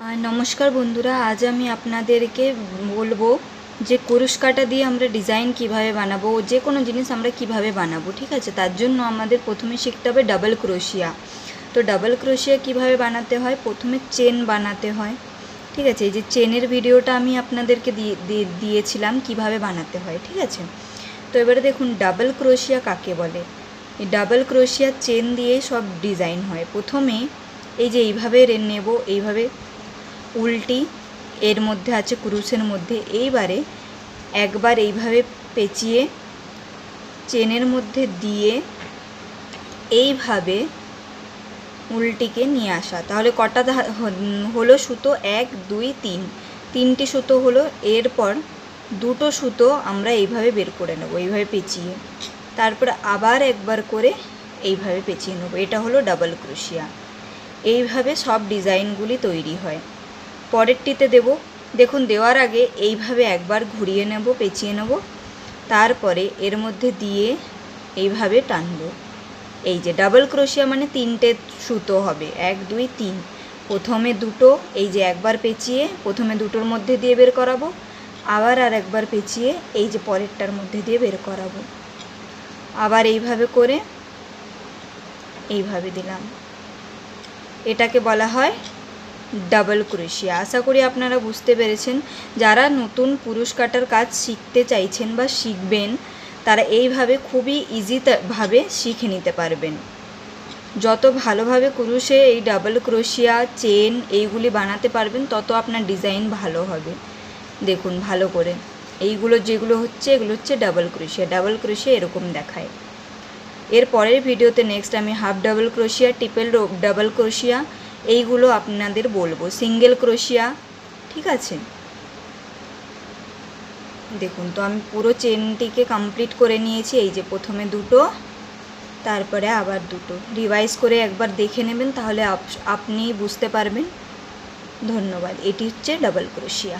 নমস্কার বন্ধুরা, আজ আমি আপনাদেরকে বলব যে কুরুশ কাটা দিয়ে আমরা ডিজাইন কীভাবে বানাবো, যে কোনো জিনিস আমরা কীভাবে বানাবো, ঠিক আছে? তার জন্য আমাদের প্রথমে শিখতে হবে ডাবল ক্রোশিয়া তো ডাবল ক্রোশিয়া কীভাবে বানাতে হয়? প্রথমে চেন বানাতে হয়, ঠিক আছে? এই যে চেনের ভিডিওটা আমি আপনাদেরকে দিয়ে, দিয়ে- দিয়েছিলাম কীভাবে বানাতে হয়, ঠিক আছে? তো এবারে দেখুন ডাবল ক্রোশিয়া কাকে বলে? এই ডাবল ক্রোশিয়া চেন দিয়ে সব ডিজাইন হয়। প্রথমে এই যে এইভাবে নেব, এইভাবে উল্টি এর মধ্যে আছে ক্রুশের মধ্যে। এইবারে একবার এইভাবে পেঁচিয়ে, চেনের মধ্যে দিয়ে এইভাবে উল্টিকে নিয়ে আসা। তাহলে কটা হলো সুতো? এক, দুই, তিন। তিনটি সুতো হলো। এরপর দুটো সুতো আমরা এইভাবে বের করে নেব, এইভাবে পেঁচিয়ে। তারপরে আবার একবার করে এইভাবে পেঁচিয়ে নেব। এটা হলো ডাবল ক্রুশিয়া। এইভাবে সব ডিজাইনগুলি তৈরি হয়। পরেরটিতে দেব। দেখুন, দেওয়ার আগে এইভাবে একবার ঘুরিয়ে নেব, পেঁচিয়ে নেব। তারপরে এর মধ্যে দিয়ে এইভাবে টানবো। এই যে ডাবল ক্রোশিয়া মানে তিনটে সুতো হবে। এক, দুই, তিন। প্রথমে দুটো, এই যে একবার পেঁচিয়ে প্রথমে দুটোর মধ্যে দিয়ে বের করাবো। আবার আর একবার পেঁচিয়ে এই যে পরেরটার মধ্যে দিয়ে বের করাবো। আবার এইভাবে করে এইভাবে দিলাম। এটাকে বলা হয় ডাবল ক্রোশিয়া আশা করি আপনারা বুঝতে পেরেছেন, যারা নতুন পুরুষ কাটার কাজ শিখতে চাইছেন বা শিখবেন, তারা এইভাবে খুবই ইজিভাবে শিখে নিতে পারবেন। যত ভালোভাবে কুরুশে এই ডাবল ক্রোশিয়া, চেন এইগুলি বানাতে পারবেন, তত আপনার ডিজাইন ভালো হবে। দেখুন, ভালো করে। এইগুলো যেগুলো হচ্ছে, এগুলো হচ্ছে ডাবল ক্রোশিয়া। ডাবল ক্রোশিয়া এরকম দেখায়। এর পরের ভিডিওতে নেক্সট আমি হাফ ডাবল ক্রোশিয়া ট্রিপল ডাবল ক্রোশিয়া এইগুলো আপনাদের বলব। সিঙ্গেল ক্রোশিয়া ঠিক আছে? দেখুন তো, আমি পুরো চেনটিকে কমপ্লিট করে নিয়েছি। এই যে প্রথমে দুটো, তারপরে আবার দুটো। রিভাইজ করে একবার দেখে নেবেন, তাহলে আপনি বুঝতে পারবেন। ধন্যবাদ। এটি হচ্ছে ডাবল ক্রোশিয়া